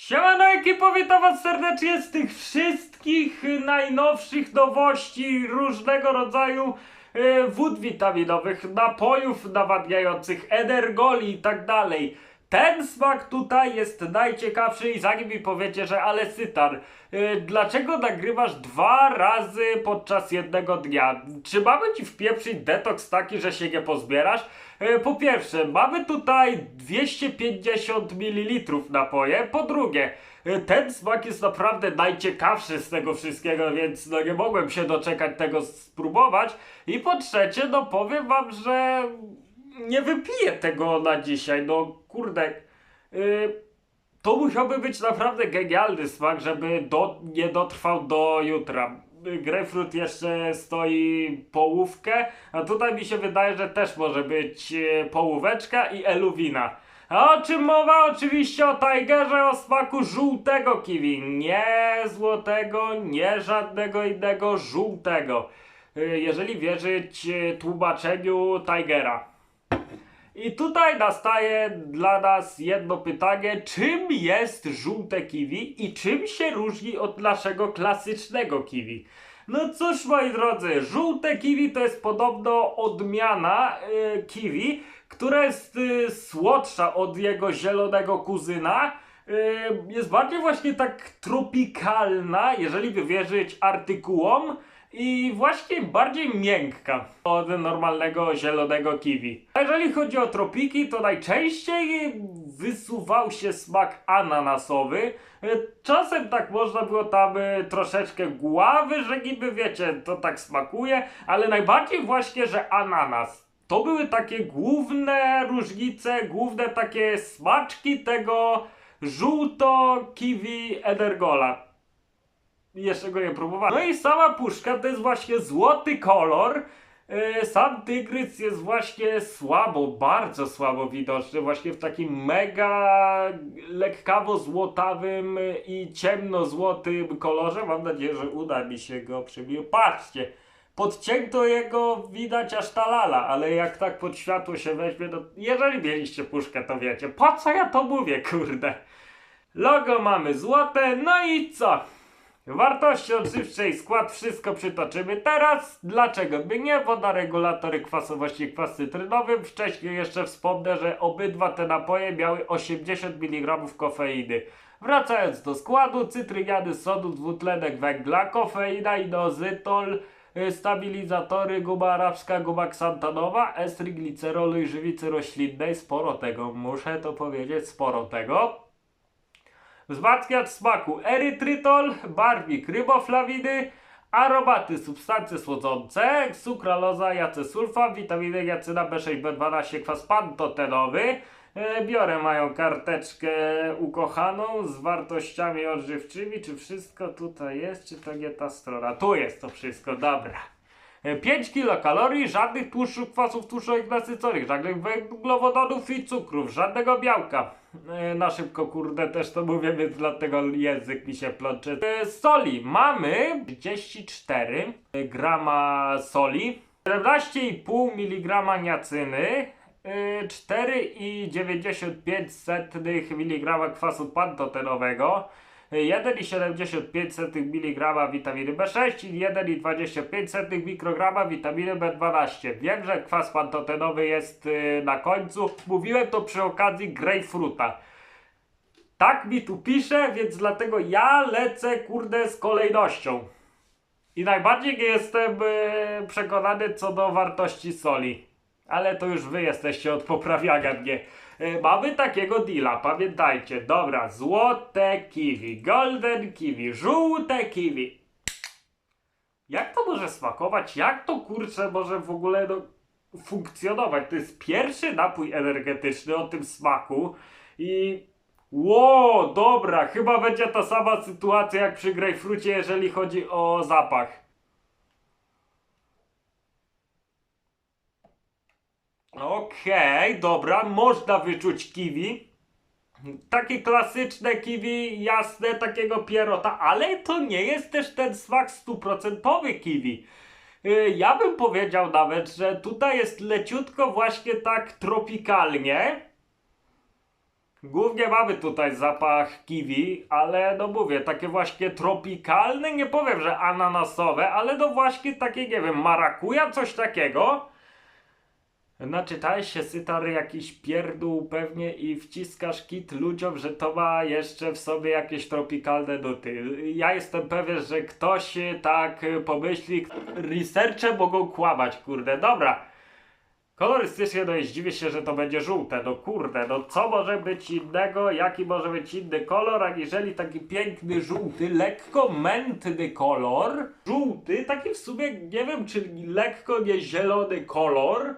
Siemano ekipo, witam was serdecznie z tych wszystkich najnowszych nowości różnego rodzaju y, wód witaminowych, napojów nawadniających, energoli i tak dalej. Ten smak tutaj jest najciekawszy i zanim mi powiecie, że ale sytar, y, dlaczego nagrywasz dwa razy podczas jednego dnia? Czy mamy ci wpieprzyć detoks taki, że się nie pozbierasz? E, Po pierwsze, mamy tutaj 250 ml napoje. Po drugie, e, ten smak jest naprawdę najciekawszy z tego wszystkiego, więc no nie mogłem się doczekać tego spróbować. I po trzecie, no powiem wam, że nie wypiję tego na dzisiaj. No kurde, y, to musiałby być naprawdę genialny smak, żeby do, nie dotrwał do jutra. Grapefruit jeszcze stoi połówkę, a tutaj mi się wydaje, że też może być e, połóweczka i eluwina. A o czym mowa? Oczywiście o Tigerze o smaku żółtego kiwi. Nie złotego, nie żadnego innego, żółtego. E, Jeżeli wierzyć e, tłumaczeniu Tigera. I tutaj nastaje dla nas jedno pytanie, czym jest żółte kiwi i czym się różni od naszego klasycznego kiwi? No cóż moi drodzy, żółte kiwi to jest podobno odmiana y, kiwi, która jest y, słodsza od jego zielonego kuzyna. Y, jest bardziej właśnie tak tropikalna, jeżeli by wierzyć artykułom i właśnie bardziej miękka od normalnego zielonego kiwi. A jeżeli chodzi o tropiki, to najczęściej wysuwał się smak ananasowy. Czasem tak można było tam e, troszeczkę gławy, że niby wiecie, to tak smakuje, ale najbardziej właśnie, że ananas. To były takie główne różnice, główne takie smaczki tego żółto-kiwi Energola. Jeszcze go nie próbowałem. No i sama puszka to jest właśnie złoty kolor. E, Sam tygrys jest właśnie słabo, bardzo słabo widoczny, właśnie w takim mega lekkawo-złotawym i ciemno-złotym kolorze. Mam nadzieję, że uda mi się go przybić. Patrzcie, podcięto jego widać aż ta lala, ale jak tak pod światło się weźmie, no jeżeli mieliście puszkę, to wiecie. Po co ja to mówię, kurde? Logo mamy złote, no i co? Wartości odżywczej, skład, wszystko przytoczymy teraz. Dlaczego by nie? Woda, regulatory kwasowości, kwas cytrynowy. Wcześniej jeszcze wspomnę, że obydwa te napoje miały 80 mg kofeiny. Wracając do składu, cytryniany sodu, dwutlenek węgla, kofeina, inozytol, y, stabilizatory, guma arabska, guma ksantanowa, estry, glicerolu i żywicy roślinnej. Sporo tego, muszę to powiedzieć, sporo tego. Wzmacniacz smaku erytrytol, barwnik ryboflawidy, aromaty, substancje słodzące, sukraloza, jacesulfa, witaminy jacyna B6, B12, kwas pantotenowy. E, Biorę moją karteczkę ukochaną z wartościami odżywczymi. Czy wszystko tutaj jest, czy to nie ta strona? Tu jest to wszystko, dobra. E, 5 kilokalorii, żadnych tłuszczów, kwasów tłuszczowych nasyconych, żadnych węglowodanów i cukrów, żadnego białka. E, Na szybko, kurde, też to mówię, więc dlatego język mi się plącze. E, Soli mamy 34 grama soli, 17,5 mg niacyny, e, 4,95 mg kwasu pantotenowego, 1,75 mg witaminy B6 i 1,25 mikrograma witaminy B12. Wiem, że kwas pantotenowy jest y, na końcu. Mówiłem to przy okazji grapefruta. Tak mi tu pisze, więc dlatego ja lecę kurde z kolejnością. I najbardziej nie jestem y, przekonany co do wartości soli. Ale to już wy jesteście od poprawiania mnie. E, Mamy takiego deala, pamiętajcie. Dobra, złote kiwi, golden kiwi, żółte kiwi. Jak to może smakować? Jak to kurczę może w ogóle no, funkcjonować? To jest pierwszy napój energetyczny o tym smaku i Ło, dobra, chyba będzie ta sama sytuacja jak przy grejpfrucie, jeżeli chodzi o zapach. Okej, dobra, można wyczuć kiwi. Takie klasyczne kiwi, jasne, takiego pierota, ale to nie jest też ten smak stuprocentowy kiwi. Y, Ja bym powiedział nawet, że tutaj jest leciutko właśnie tak tropikalnie. Głównie mamy tutaj zapach kiwi, ale no mówię, takie właśnie tropikalne, nie powiem, że ananasowe, ale no właśnie takie, nie wiem, marakuja, coś takiego. Naczytałeś się sytary jakiś pierdół pewnie i wciskasz kit ludziom, że to ma jeszcze w sobie jakieś tropikalne nuty. Ja jestem pewien, że ktoś tak pomyśli. Researche mogą kłamać, kurde. Dobra. Kolorystycznie no i zdziwię się, że to będzie żółte. No kurde, no co może być innego, jaki może być inny kolor, aniżeli taki piękny żółty, lekko mętny kolor. Żółty, taki w sumie, nie wiem, czy lekko nie zielony kolor.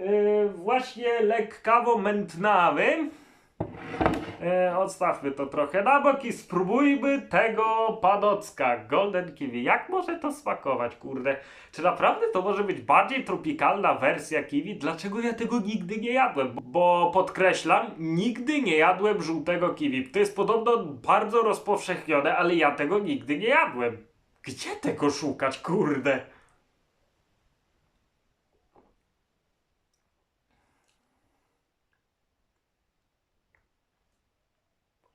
Yy, właśnie lekkawo mętnawy. Yy, odstawmy to trochę na bok i spróbujmy tego panocka Golden Kiwi. Jak może to smakować, kurde? Czy naprawdę to może być bardziej tropikalna wersja kiwi? Dlaczego ja tego nigdy nie jadłem? Bo podkreślam, nigdy nie jadłem żółtego kiwi. To jest podobno bardzo rozpowszechnione, ale ja tego nigdy nie jadłem. Gdzie tego szukać, kurde?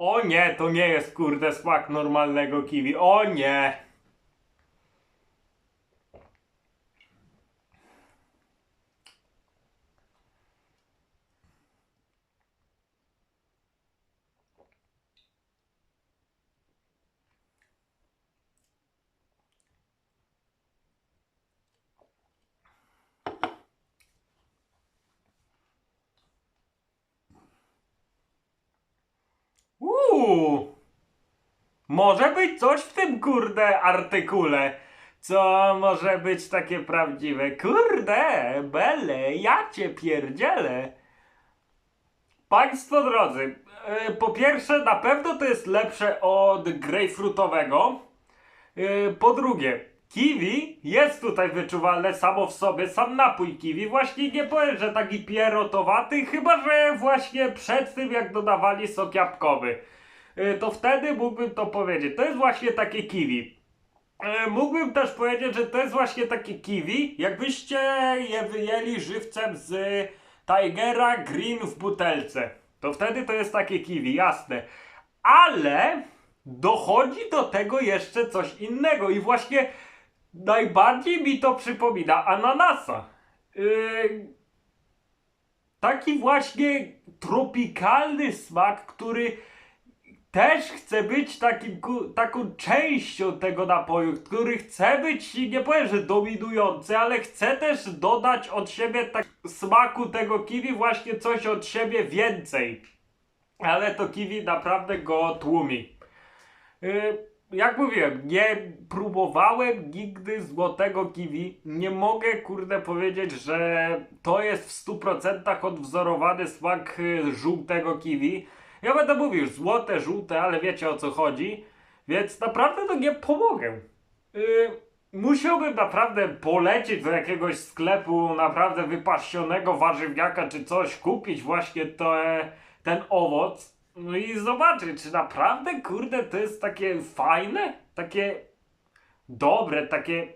O nie, to nie jest kurde smak normalnego kiwi. O nie! Może być coś w tym kurde artykule. Co może być takie prawdziwe? Kurde, bele, ja cię pierdzielę. Państwo drodzy, e, po pierwsze na pewno to jest lepsze od grejpfrutowego. E, Po drugie, kiwi jest tutaj wyczuwalne samo w sobie, sam napój kiwi. Właśnie nie powiem, że taki pierotowaty, chyba że właśnie przed tym jak dodawali sok jabłkowy. Y, To wtedy mógłbym to powiedzieć. To jest właśnie takie kiwi. Y, Mógłbym też powiedzieć, że to jest właśnie takie kiwi, jakbyście je wyjęli żywcem z Tigera Green w butelce. To wtedy to jest takie kiwi, jasne. Ale dochodzi do tego jeszcze coś innego i właśnie najbardziej mi to przypomina ananasa. Yy, taki właśnie tropikalny smak, który też chce być takim, taką częścią tego napoju, który chce być, nie powiem, że dominujący, ale chce też dodać od siebie tak smaku tego kiwi właśnie coś od siebie więcej. Ale to kiwi naprawdę go tłumi. Yy, jak mówiłem, nie próbowałem nigdy złotego kiwi. Nie mogę, kurde, powiedzieć, że to jest w 100% odwzorowany smak y, żółtego kiwi. Ja będę mówił złote, żółte, ale wiecie o co chodzi. Więc naprawdę to nie pomogę. Yy, musiałbym naprawdę polecieć do jakiegoś sklepu naprawdę wypasionego warzywniaka czy coś, kupić właśnie te, ten owoc. No i zobaczyć, czy naprawdę, kurde, to jest takie fajne, takie dobre, takie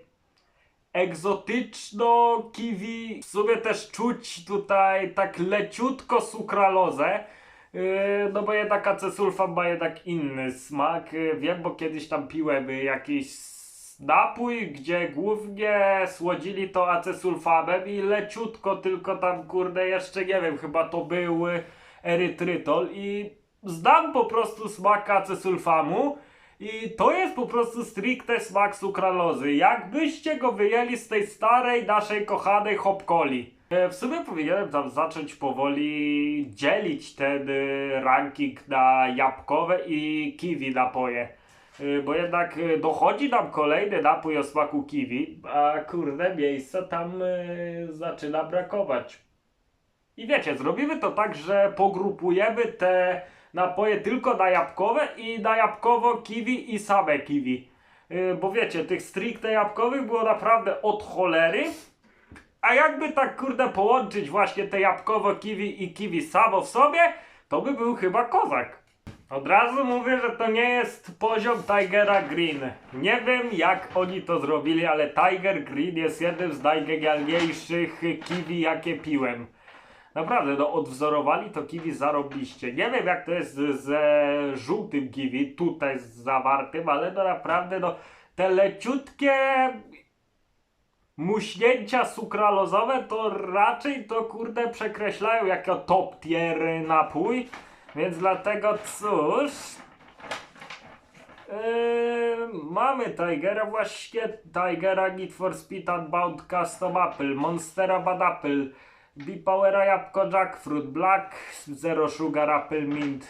egzotyczno kiwi. W sumie też czuć tutaj tak leciutko sukralozę. Yy, no bo jednak acesulfam ma jednak inny smak. Yy, wiem, bo kiedyś tam piłem yy, jakiś napój, gdzie głównie słodzili to acesulfamem i leciutko tylko tam, kurde, jeszcze nie wiem, chyba to był erytrytol i znam po prostu smak acesulfamu i to jest po prostu stricte smak sukralozy. Jakbyście go wyjęli z tej starej, naszej kochanej hopkoli. E, W sumie powinienem tam zacząć powoli dzielić ten y, ranking na jabłkowe i kiwi napoje. Y, Bo jednak dochodzi nam kolejny napój o smaku kiwi, a kurde miejsca tam zaczyna brakować. I wiecie, zrobimy to tak, że pogrupujemy te napoje tylko na jabłkowe i na jabłkowo kiwi i same kiwi. Bo wiecie, tych stricte jabłkowych było naprawdę od cholery. A jakby tak kurde połączyć właśnie te jabłkowo kiwi i kiwi samo w sobie, to by był chyba kozak. Od razu mówię, że to nie jest poziom Tigera Green. Nie wiem jak oni to zrobili, ale Tiger Green jest jednym z najgenialniejszych kiwi jakie piłem. Naprawdę, no odwzorowali to kiwi zarobiście. Nie wiem jak to jest ze żółtym kiwi, tutaj zawartym, ale no naprawdę, no te leciutkie muśnięcia sukralozowe to raczej to kurde przekreślają jako top tier napój, więc dlatego cóż... Yy, mamy Tigera właśnie, Tigera Need for Speed Unbound Custom Apple, Monstera Bad Apple, B-Powera Jabłko Jackfruit, Black, Zero Sugar Apple Mint.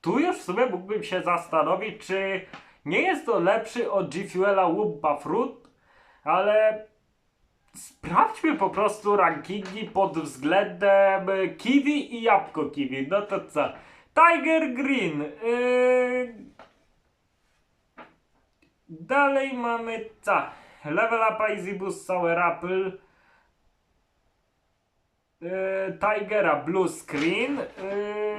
Tu już w sumie mógłbym się zastanowić, czy nie jest to lepszy od G Fuela Wumpa Fruit, ale sprawdźmy po prostu rankingi pod względem kiwi i jabłko kiwi. No to co? Tiger Green. Yy... Dalej mamy co? Level Up Easy Boost Sour Apple. Yy, Tigera Blue Screen.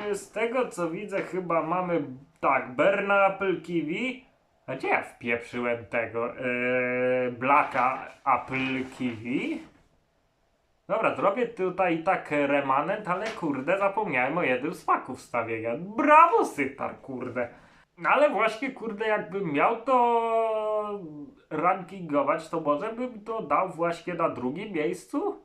Yy, z tego co widzę chyba mamy tak, Berna Apple Kiwi. A gdzie ja wpieprzyłem tego? Yy, Blacka Apple Kiwi. Dobra, zrobię tutaj tak remanent, ale kurde, zapomniałem o jednym smaku wstawienia. Brawo, Sytar, kurde. No ale właśnie, kurde, jakbym miał to rankingować, to może bym to dał właśnie na drugim miejscu?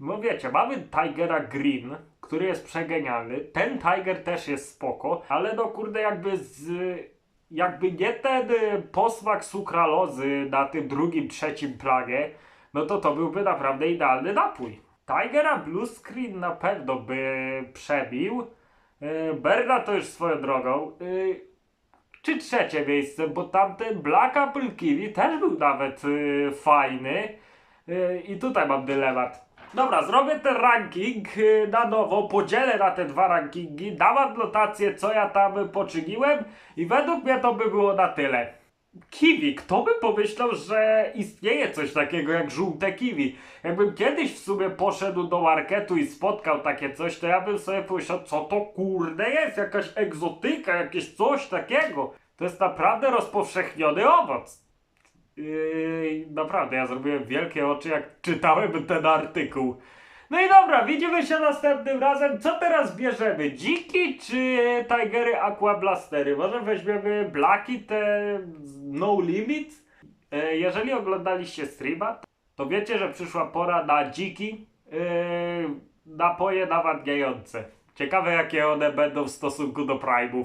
No wiecie, mamy Tigera Green, który jest przegenialny. Ten Tiger też jest spoko, ale no kurde jakby z... Jakby nie ten y, posmak sukralozy na tym drugim, trzecim planie, no to to byłby naprawdę idealny napój. Tigera Blue Screen na pewno by przebił. Yy, Berna to już swoją drogą. Yy, czy trzecie miejsce, bo tamten Black Apple Kiwi też był nawet fajny. I tutaj mam dylemat. Dobra, zrobię ten ranking yy, na nowo, podzielę na te dwa rankingi, dam adnotację, co ja tam poczyniłem i według mnie to by było na tyle. Kiwi, kto by pomyślał, że istnieje coś takiego jak żółte kiwi? Jakbym kiedyś w sumie poszedł do marketu i spotkał takie coś, to ja bym sobie pomyślał, co to kurde jest? Jakaś egzotyka, jakieś coś takiego. To jest naprawdę rozpowszechniony owoc. Yy, naprawdę, ja zrobiłem wielkie oczy, jak czytałem ten artykuł. No i dobra, widzimy się następnym razem. Co teraz bierzemy? Dziki czy Tigery Aqua Blastery? Może weźmiemy Blacki, te No Limit? E, Jeżeli oglądaliście streama, to wiecie, że przyszła pora na dziki yy, napoje nawadniające. Ciekawe jakie one będą w stosunku do Prime'ów.